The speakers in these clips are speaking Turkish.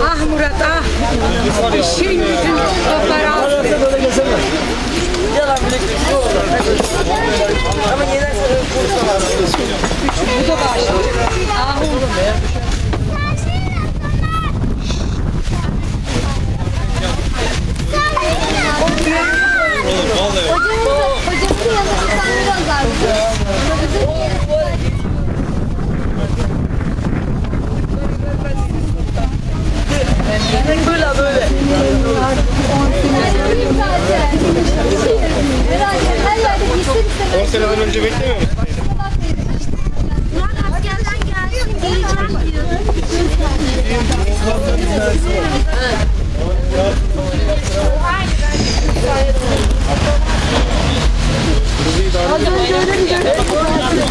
Ah Murat ah. İşin gücün toplar aldı. Bu da başladı. Ah oğlum. Gitsin istemez. 10 seneden önce beklemiyor musun? Murat askerden gelsin geleceğim diyor.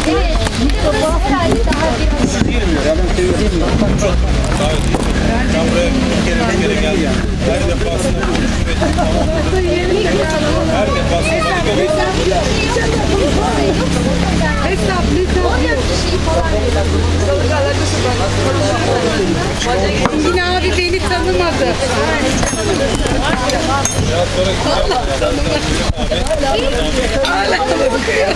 Evet. Bir de herhalde daha bir Ben buraya bir bir geldim. Her defasında bu tecrübe Her defasında Hesap hesap. Yine abi beni tanımadı. biraz sonra Hala bakıyor.